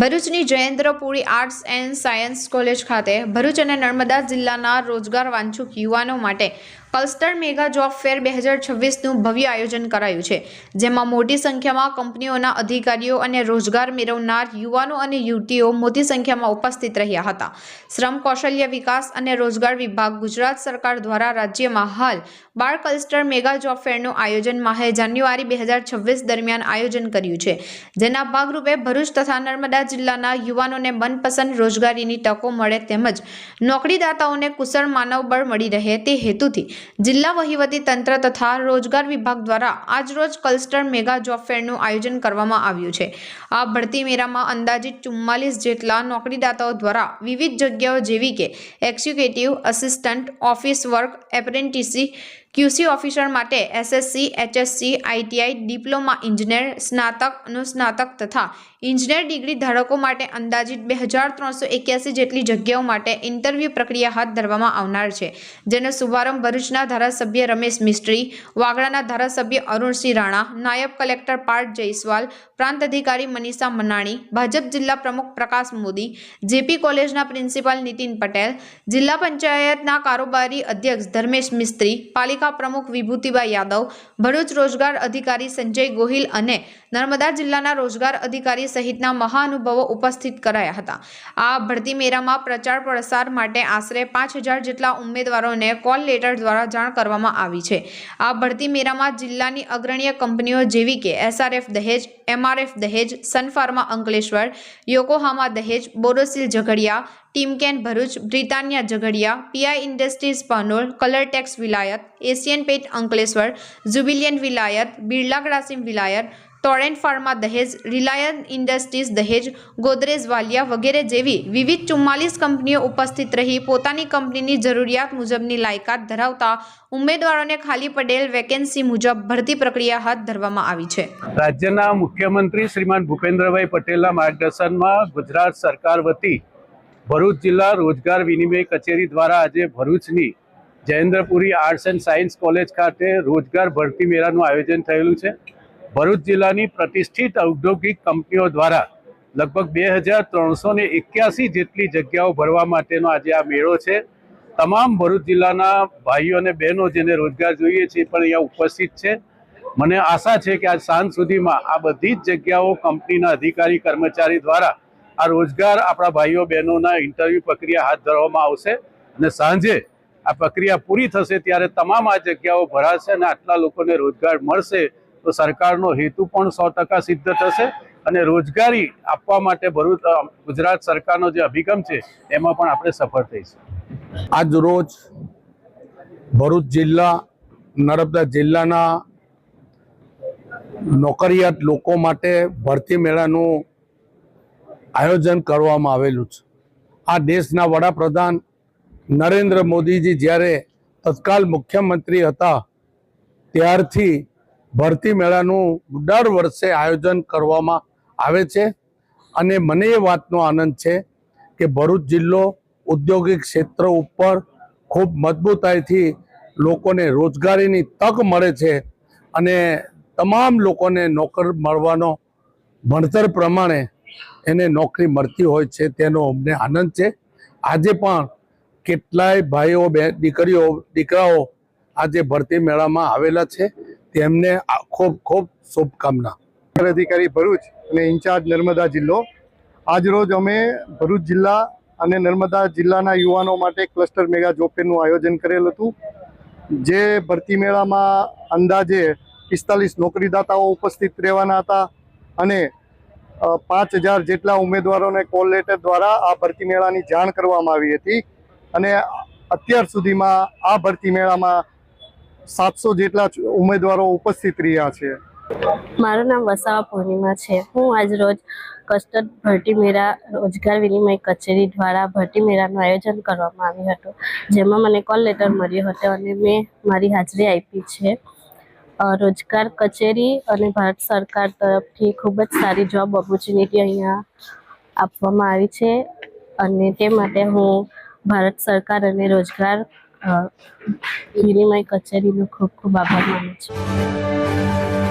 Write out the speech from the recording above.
ભરૂચની Jayendrapuri arts and science college ખાતે ભરૂચ અને નર્મદા જિલ્લાના રોજગાર વાંછુક યુવાનો માટે કલ્સ્ટર મેગા જોબ ફેર બે હજાર છવ્વીસનું ભવ્ય આયોજન કરાયું છે, જેમાં મોટી સંખ્યામાં કંપનીઓના અધિકારીઓ અને રોજગાર મેળવનાર યુવાનો અને યુવતીઓ મોટી સંખ્યામાં ઉપસ્થિત રહ્યા હતા. શ્રમ કૌશલ્ય વિકાસ અને રોજગાર વિભાગ ગુજરાત સરકાર દ્વારા રાજ્યમાં હાલ બાળ કલ્સ્ટર મેગા જોબ ફેરનું આયોજન માહે જાન્યુઆરી બે હજાર છવ્વીસ દરમિયાન આયોજન કર્યું છે, જેના ભાગરૂપે ભરૂચ તથા નર્મદા જિલ્લાના યુવાનોને મનપસંદ રોજગારીની તકો મળે તેમજ નોકરીદાતાઓને કુશળ માનવબળ મળી રહે તે હેતુથી જિલ્લા વહીવટી તંત્ર તથા રોજગાર વિભાગ દ્વારા આજરોજ કલ્સ્ટર મેગા જોબ ફેરનું આયોજન કરવામાં આવ્યું છે. આ ભરતી મેળામાં અંદાજિત ચુમ્માલીસ જેટલા નોકરીદાતાઓ દ્વારા વિવિધ જગ્યાઓ જેવી કે executive, assistant, office work, apprentice QC officer માટે એસએસસી, એચએસસી, આઈટીઆઈ, ડિપ્લોમા ઇજનેર સ્નાતક, અનુસ્નાતક તથા ઇજનેર ડિગ્રી ધારકો માટે અંદાજિત બે હજાર ત્રણસો એક્યાસી જેટલી જગ્યાઓ માટે ઇન્ટરવ્યૂ પ્રક્રિયા હાથ ધરવામાં આવનાર છે, જેનો શુભારંભ ભરૂચના ધારાસભ્ય રમેશ મિસ્ત્રી, વાગડાના ધારાસભ્ય અરુણસિંહ રાણા, નાયબ કલેક્ટર પાર્થ જયસ્વાલ પ્રાંત અધિકારી મનીષા મનાણી, ભાજપ જિલ્લા પ્રમુખ પ્રકાશ મોદી, જેપી કોલેજના પ્રિન્સિપાલ નીતિન પટેલ, જિલ્લા પંચાયતના કારોબારી અધ્યક્ષ ધર્મેશ મિસ્ત્રી, પાલિકા પ્રમુખ વિભૂતિભાઈ યાદવ, ભરૂચ રોજગાર અધિકારી સંજય ગોહિલ અને નર્મદા જિલ્લાના રોજગાર અધિકારી સહિતના મહાનુભાવો ઉપસ્થિત કરાયા હતા. આ ભરતી મેળામાં પ્રચાર પ્રસાર માટે આશરે પાંચ હજાર જેટલા ઉમેદવારોને કોલ લેટર દ્વારા જાણ કરવામાં આવી છે. આ ભરતી મેળામાં જિલ્લાની અગ્રણીય કંપનીઓ જેવી કે એસઆરએફ દહેજ એમઆરએફ દહેજ Sun Pharma Ankleshwar, Yokohama Dahej, Borosil Jhagadia, Timken Bharuch Britannia Jhagadia, PI Industries Panoli Colourtex Vilayat, Asian Pet Ankleshwar, Jubilant Vilayat, Birla Grasim Vilayat Torrent Pharma, Dahej Reliance Industries, Dahej, Godrej, Valia વગેરે જેવી વિવિધ ચુમ્માલીસ કંપનીઓ ઉપસ્થિત રહી પોતાની કંપનીની જરૂરિયાત મુજબની લાયકાત ધરાવતા ઉમેદવારોને ખાલી પડેલ વેકેન્સી મુજબ ભરતી પ્રક્રિયા હાથ ધરવામાં આવી છે. રાજ્યના મુખ્યમંત્રી શ્રીમાન ભૂપેન્દ્રભાઈ પટેલના માર્ગદર્શનમાં ગુજરાત સરકાર વતી ભરૂચ જિલ્લા રોજગાર વિનિમય કચેરી દ્વારા આજે ભરૂચની Jayendrapuri arts and science college ખાતે રોજગાર ભરતી મેળાનું આયોજન થયેલું છે. ભરૂચ જિલ્લાની પ્રતિષ્ઠિત ઔદ્યોગિક કંપનીઓ દ્વારા લગભગ બે હજાર ત્રણસો ને એક્યાસી જેટલી જગ્યાઓ ભરવા માટેનો આજે આ મેળો છે. તમામ ભરૂચ જિલ્લાના ભાઈઓ અને બહેનો જેને રોજગાર જોઈએ છે પણ અહીંયા ઉપસ્થિત છે. મને આશા છે કે આજ સાંજ સુધીમાં આ બધી જ જગ્યાઓ કંપનીના અધિકારી, કર્મચારી દ્વારા આ રોજગાર આપણા ભાઈઓ, બહેનોના ઇન્ટરવ્યૂ પ્રક્રિયા હાથ ધરવામાં આવશે અને સાંજે આ પ્રક્રિયા પૂરી થશે ત્યારે તમામ આ જગ્યાઓ ભરાશે અને આટલા લોકોને રોજગાર મળશે તો સરકારનો હેતુ પણ સો સિદ્ધ થશે અને રોજગારી આપવા માટે ભરૂચ ગુજરાત સરકારનો જે અભિગમ છે, એમાં પણ આપણે સફળ થઈશું. આજ રોજ ભરૂચ જિલ્લા, નર્મદા જિલ્લાના નોકરિયાત લોકો માટે ભરતી મેળાનું આયોજન કરવામાં આવેલું છે. આ દેશના વડાપ્રધાન નરેન્દ્ર મોદીજી જ્યારે તત્કાલ મુખ્યમંત્રી હતા, ત્યારથી ભરતી મેળાનું દર વર્ષે આયોજન કરવામાં આવે છે. અને મને એ વાતનો આનંદ છે કે ભરૂચ જિલ્લો ઔદ્યોગિક ક્ષેત્ર ઉપર ખૂબ મજબૂતાઈથી લોકોને રોજગારીની તક મળે છે અને તમામ લોકોને નોકર મળવાનો ભણતર પ્રમાણે એને નોકરી મળતી હોય છે તેનો અમને આનંદ છે. આજે પણ કેટલાય ભાઈઓ બે દીકરીઓ, દીકરાઓ આજે ભરતી મેળામાં આવેલા છે. તેમને ખૂબ ખૂબ શુભકામના. અધિકારી ભરૂચ અને ઇન્ચાર્જ નર્મદા જિલ્લો. આજરોજ અમે ભરૂચ જિલ્લા અને નર્મદા જિલ્લાના યુવાનો માટે ક્લસ્ટર મેગા જોબ આયોજન કરેલ હતું. જે ભરતી મેળામાં અંદાજે પિસ્તાલીસ નોકરીદાતાઓ ઉપસ્થિત રહેવાના હતા અને પાંચ હજાર જેટલા ઉમેદવારોને કોલ લેટર દ્વારા આ ભરતી મેળાની જાણ કરવામાં આવી હતી. અને અત્યાર સુધીમાં આ ભરતી મેળામાં સાતસો જેટલા ઉમેદવારો ઉપસ્થિત રહ્યા છે. મારું નામ વસાવા પૂર્ણિમા છે. હું આજ રોજ કસ્ટર્ડ ભરતી મેળા રોજગાર વિનિમય કચેરી દ્વારા ભરતી મેળાનું આયોજન કરવામાં આવ્યું હતું. જેમાં મને કોલ લેટર મળ્યો હતો અને મેં મારી હાજરી આપી છે. રોજગાર કચેરી અને ભારત સરકાર તરફથી ખૂબ જ સારી જોબ ઓપોર્ચ્યુનિટી અહીંયા આપવામાં આવી છે. અને તે માટે હું ભારત સરકાર અને રોજગાર ଖିରିମାଇ କଚାରୀରୁ ଖୁବ୍ ଖୁବ୍ ଆଭାର ମାନୁଛି